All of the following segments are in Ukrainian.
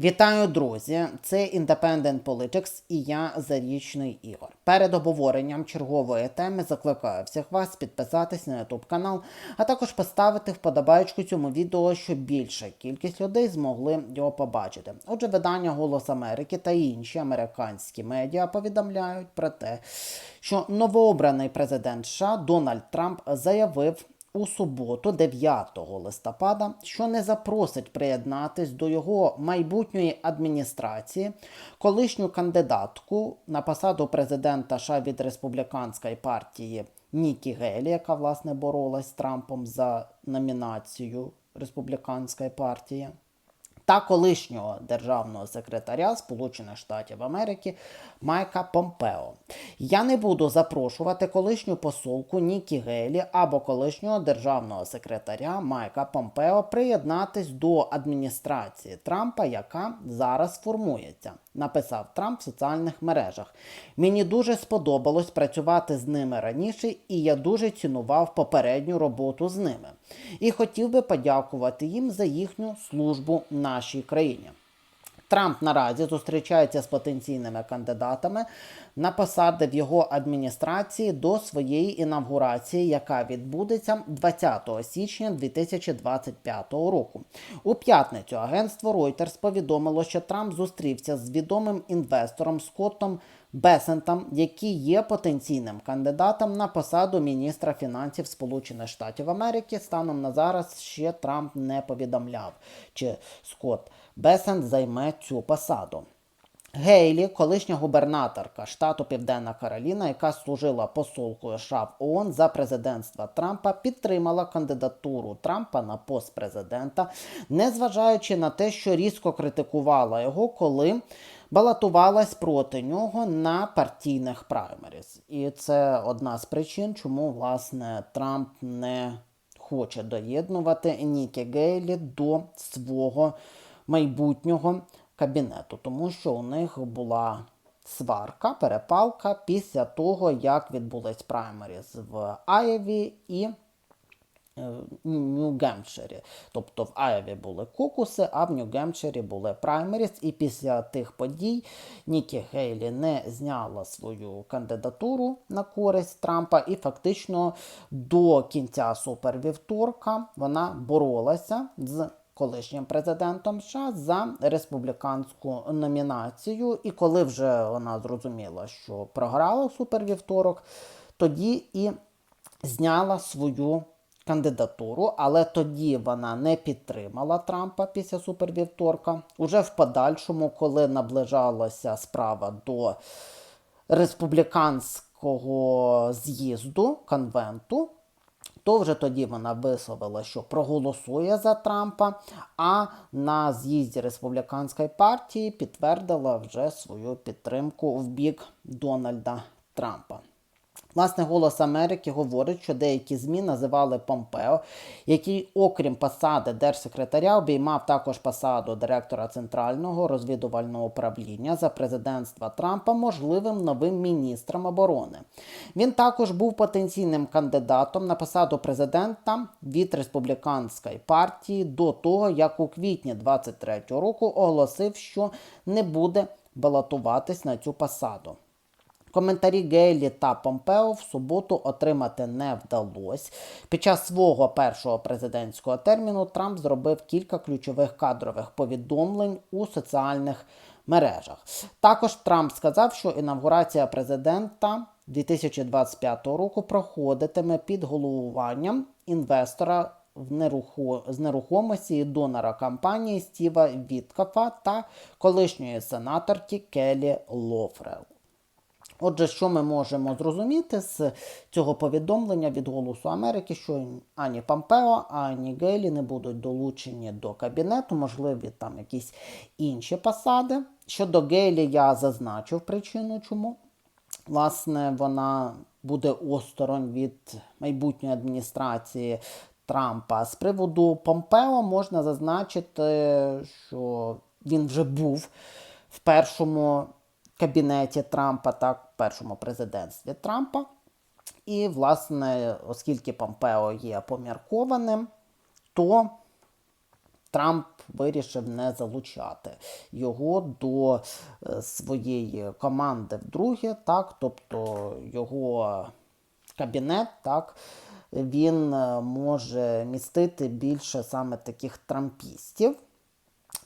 Вітаю, друзі! Це Independent Politics і я Зарічний Ігор. Перед обговоренням чергової теми закликаю всіх вас підписатись на YouTube канал, а також поставити вподобайку цьому відео, щоб більша кількість людей змогли його побачити. Отже, видання Голос Америки та інші американські медіа повідомляють про те, що новообраний президент США Дональд Трамп заявив у суботу, 9 листопада, що не запросить приєднатись до його майбутньої адміністрації колишню кандидатку на посаду президента США від республіканської партії Нікі Гелі, яка власне боролась з Трампом за номінацію республіканської партії та колишнього державного секретаря Сполучених Штатів Америки Майка Помпео. Я не буду запрошувати колишню посолку Нікі Гейлі або колишнього державного секретаря Майка Помпео приєднатись до адміністрації Трампа, яка зараз формується. Написав Трамп в соціальних мережах. Мені дуже сподобалось працювати з ними раніше, і я дуже цінував попередню роботу з ними. І хотів би подякувати їм за їхню службу нашій країні. Трамп наразі зустрічається з потенційними кандидатами на посади в його адміністрації до своєї інавгурації, яка відбудеться 20 січня 2025 року. У п'ятницю агентство Reuters повідомило, що Трамп зустрівся з відомим інвестором Скоттом Бесентом, який є потенційним кандидатом на посаду міністра фінансів Сполучених Штатів Америки. Станом на зараз ще Трамп не повідомляв, чи Скотт Бесент займе цю посаду. Гейлі, колишня губернаторка штату Південна Кароліна, яка служила посолкою США в ООН за президентства Трампа, підтримала кандидатуру Трампа на пост президента, незважаючи на те, що різко критикувала його, коли балотувалась проти нього на партійних праймеріз. І це одна з причин, чому власне Трамп не хоче доєднувати Нікі Гейлі до свого майбутнього кабінету, тому що у них була сварка, перепалка після того, як відбулись праймеріз в Айові і Нью-Гемпширі. Тобто в Айові були кокуси, а в Нью-Гемпширі були праймеріс. І після тих подій Нікі Гейлі не зняла свою кандидатуру на користь Трампа, і фактично до кінця супервівторка вона боролася з колишнім президентом США за республіканську номінацію. І коли вже вона зрозуміла, що програла супервівторок, тоді і зняла свою кандидатуру, але тоді вона не підтримала Трампа після супервівторка. Уже в подальшому, коли наближалася справа до республіканського з'їзду конвенту, то вже тоді вона висловила, що проголосує за Трампа, а на з'їзді республіканської партії підтвердила вже свою підтримку в бік Дональда Трампа. Власне, голос Америки говорить, що деякі ЗМІ називали Помпео, який, окрім посади держсекретаря, обіймав також посаду директора центрального розвідувального управління за президентства Трампа можливим новим міністром оборони. Він також був потенційним кандидатом на посаду президента від республіканської партії до того, як у квітні 23-го року оголосив, що не буде балотуватись на цю посаду. Коментарі Гейлі та Помпео в суботу отримати не вдалося. Під час свого першого президентського терміну Трамп зробив кілька ключових кадрових повідомлень у соціальних мережах. Також Трамп сказав, що інавгурація президента 2025 року проходитиме під головуванням інвестора в неруху... з нерухомості і донора компанії Стіва Віткафа та колишньої сенаторки Келі Лофрел. Отже, що ми можемо зрозуміти з цього повідомлення від Голосу Америки, що ані Помпео, ані Гейлі не будуть долучені до кабінету, можливі там якісь інші посади. Щодо Гейлі, я зазначив причину, чому. Власне, вона буде осторонь від майбутньої адміністрації Трампа. З приводу Помпео можна зазначити, що він вже був в першому кабінеті Трампа, так, першому президентстві Трампа. І, власне, оскільки Помпео є поміркованим, то Трамп вирішив не залучати його до е, своєї команди вдруге, так, тобто його кабінет, так, він е, може містити більше саме таких трампістів,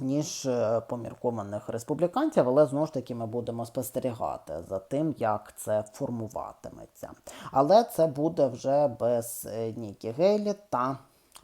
ніж е, поміркованих республіканців, але знову ж таки ми будемо спостерігати за тим, як це формуватиметься. Але це буде вже без е, Нікі Гейлі та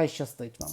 Хай щастить вам!